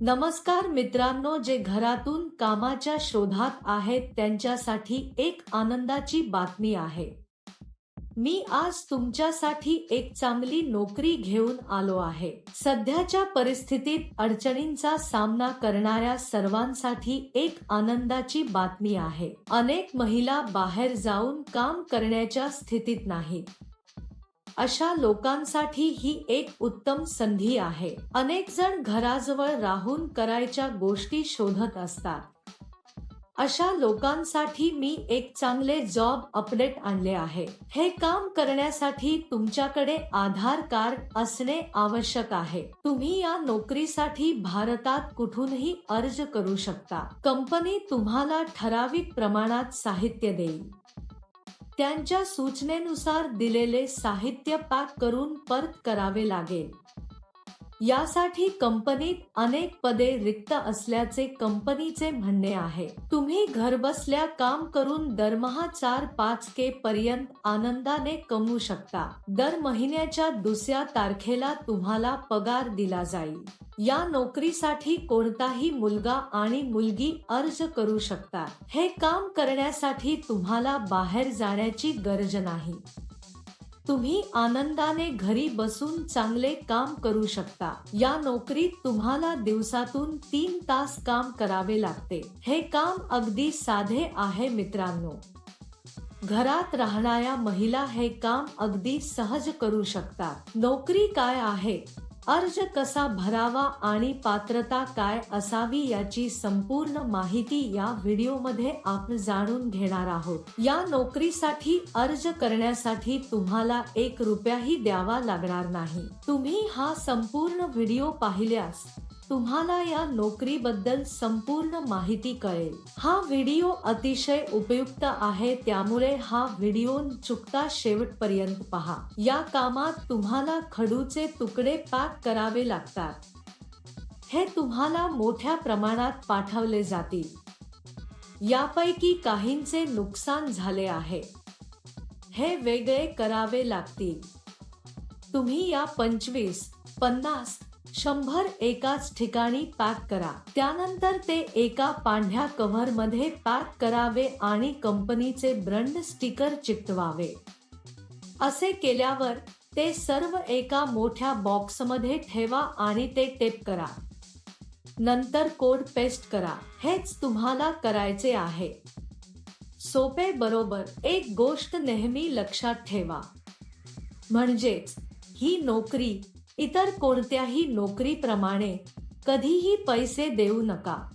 नमस्कार मित्रांनो जे घरातून कामाच्या शोधात आहेत त्यांच्यासाठी एक आनंदाची बातमी आहे. मी आज तुमच्यासाठी एक चांगली नोकरी घेऊन आलो आहे. सध्याच्या परिस्थितीत अडचणींचा सामना करणाऱ्या सर्वांसाठी एक आनंदाची बातमी आहे. अनेक महिला बाहेर जाऊन काम करण्याच्या स्थितीत नाहीत. अशा लोकांसाठी ही एक उत्तम संधी आहे. अनेक जण घराजवळ राहून करायच्या गोष्टी शोधत असतात. अशा लोकांसाठी मी एक चांगले जॉब अपडेट आणले आहे. हे काम करण्यासाठी तुमच्याकडे आधार कार्ड असणे आवश्यक आहे. तुम्ही या नोकरीसाठी भारतात कुठूनही अर्ज करू शकता. कंपनी तुम्हाला ठराविक प्रमाणात साहित्य देईल. त्यांच्या सूचनेनुसार दिलेले साहित्य पॅक करून परत करावे लागेल. यासाठी कंपनीत अनेक पदे रिक्त असल्याचे कंपनीचे म्हणणे आहे. तुम्ही घरबसल्या काम करून दरमहा चार पाच के पर्यंत आनंदाने कमवू शकता. दर महिन्याच्या दुसऱ्या तारखेला तुम्हाला पगार दिला जाईल. या नोकरीसाठी कोणताही मुलगा आणि मुलगी अर्ज करू शकतात हे काम करण्यासाठी तुम्हाला बाहेर जाण्याची गरज नाही. तुम्ही आनंदाने घरी बसून चांगले काम करू शकता. या नोकरीत तुम्हाला दिवसातून तीन तास काम करावे लागते. हे काम अगदी साधे आहे मित्रांनो. घरात राहणाऱ्या महिला हे काम अगदी सहज करू शकतात. नोकरी काय आहे? अर्ज कसा भरावा आणि पात्रता काय असावी याची संपूर्ण माहिती या व्हिडिओमध्ये आपण जाणून घेणार आहोत. या नोकरीसाठी अर्ज करण्यासाठी तुम्हाला एक रुपयाही द्यावा लागणार नाही. तुम्ही हा संपूर्ण व्हिडिओ पाहिल्यास तुम्हाला या नोकरीबद्दल संपूर्ण माहिती कळेल. हा व्हिडिओ अतिशय उपयुक्त आहे त्यामुळे हा व्हिडिओ चुकता शेवटपर्यंत पहा. या कामात तुम्हाला खडूचे तुकडे पॅक करावे लागतात. हे तुम्हाला मोठ्या प्रमाणात पाठवले जातील. यापैकी काहींचे नुकसान झाले आहे. हे वेगळे करावे लागतील. तुम्ही या पंचवीस पन्नास शंभर एकाच ठिकाणी पॅक करा. त्यानंतर ते एका पांढऱ्या कव्हरमध्ये पॅक करावे आणि कंपनीचे ब्रँड स्टिकर चिकटवावे. असे केल्यावर ते सर्व एका मोठ्या बॉक्समध्ये ठेवा आणि ते टेप करा. नंतर कोड पेस्ट करा. हेच तुम्हाला करायचे आहे. सोपे बरोबर एक गोष्ट नेहमी लक्षात ठेवा. म्हणजेच ही नोकरी इतर कोणत्याही नोकरीप्रमाणे कधीही पैसे देऊ नका.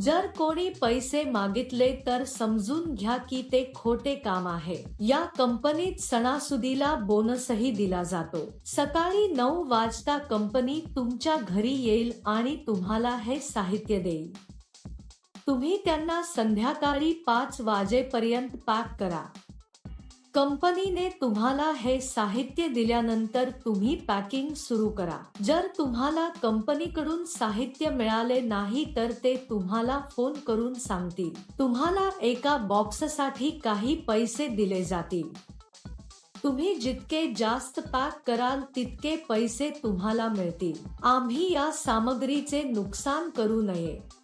जर कोणी पैसे मागितले तर समजून घ्या की ते खोटे काम आहे. या कंपनीत सणासुदीला बोनसही दिला जातो. सकाळी नऊ वाजता कंपनी तुमच्या घरी येईल आणि तुम्हाला हे साहित्य देईल. तुम्ही त्यांना संध्याकाळी पाच वाजेपर्यंत पॅक करा. कंपनीने तुम्हाला हे साहित्य दिल्यानंतर तुम्ही पॅकिंग सुरू करा. जर तुम्हाला कंपनीकडून साहित्य मिळाले नाही तर ते तुम्हाला फोन करून सांगतील. तुम्हाला एका बॉक्ससाठी काही पैसे दिले जातील. तुम्ही जितके जास्त पॅक कराल तितके पैसे तुम्हाला मिळतील. आम्ही या सामग्रीचे नुकसान करू नये.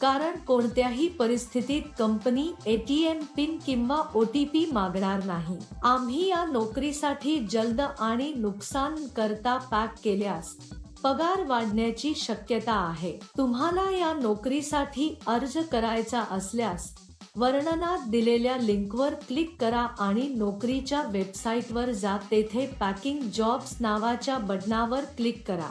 कारण कोणत्याही परिस्थितीत कंपनी एटीएम पिन किंवा ओ टी पी मागणार नाही. आम्ही या नोकरीसाठी जलद आणि नुकसान करता पॅक केल्यास पगार वाढण्याची शक्यता आहे. तुम्हाला या नोकरीसाठी अर्ज करायचा असल्यास वर्णनात दिलेल्या लिंकवर क्लिक करा आणि नोकरीच्या वेबसाईटवर जा. तेथे पॅकिंग जॉब्स नावाच्या बटनावर क्लिक करा.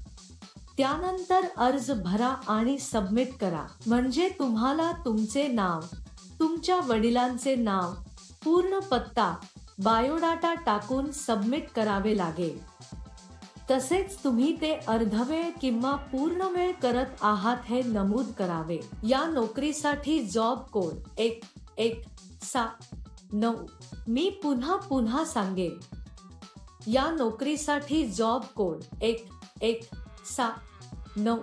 त्यानंतर अर्ज भरा आणि सबमिट करा. म्हणजे तुम्हाला तुमचे नाव तुमच्या वडिलांचे नाव पूर्ण पत्ता बायोडाटा टाकून सबमिट करावे लागेल. तसेच तुम्ही ते अर्धवेळ किंवा पूर्ण वेळ करत आहात हे नमूद करावे. या नोकरीसाठी जॉब कोड एक एक सात नऊ. मी पुन्हा पुन्हा सांगेन. या नोकरीसाठी जॉब कोड एक एक सात नऊ.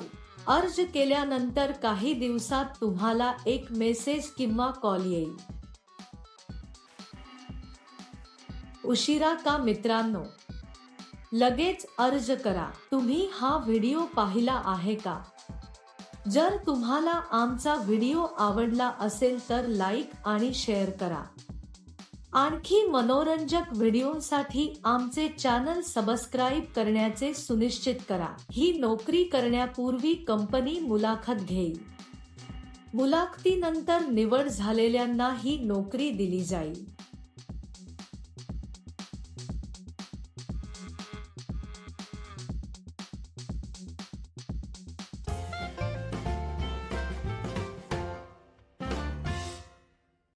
अर्ज केल्यानंतर काही दिवसात तुम्हाला एक मेसेज किंवा कॉल येईल. उशिरा का मित्रांनो? लगेच अर्ज करा. तुम्ही हा व्हिडिओ पाहिला आहे का? जर तुम्हाला आमचा व्हिडिओ आवडला असेल तर लाईक आणि शेअर करा. आणखी मनोरंजक व्हिडिओसाठी आमचे चॅनल सबस्क्राईब करण्याचे सुनिश्चित करा. ही नोकरी करण्यापूर्वी कंपनी मुलाखत घेईल. मुलाखतीनंतर निवड झालेल्यांना ही नोकरी दिली जाईल.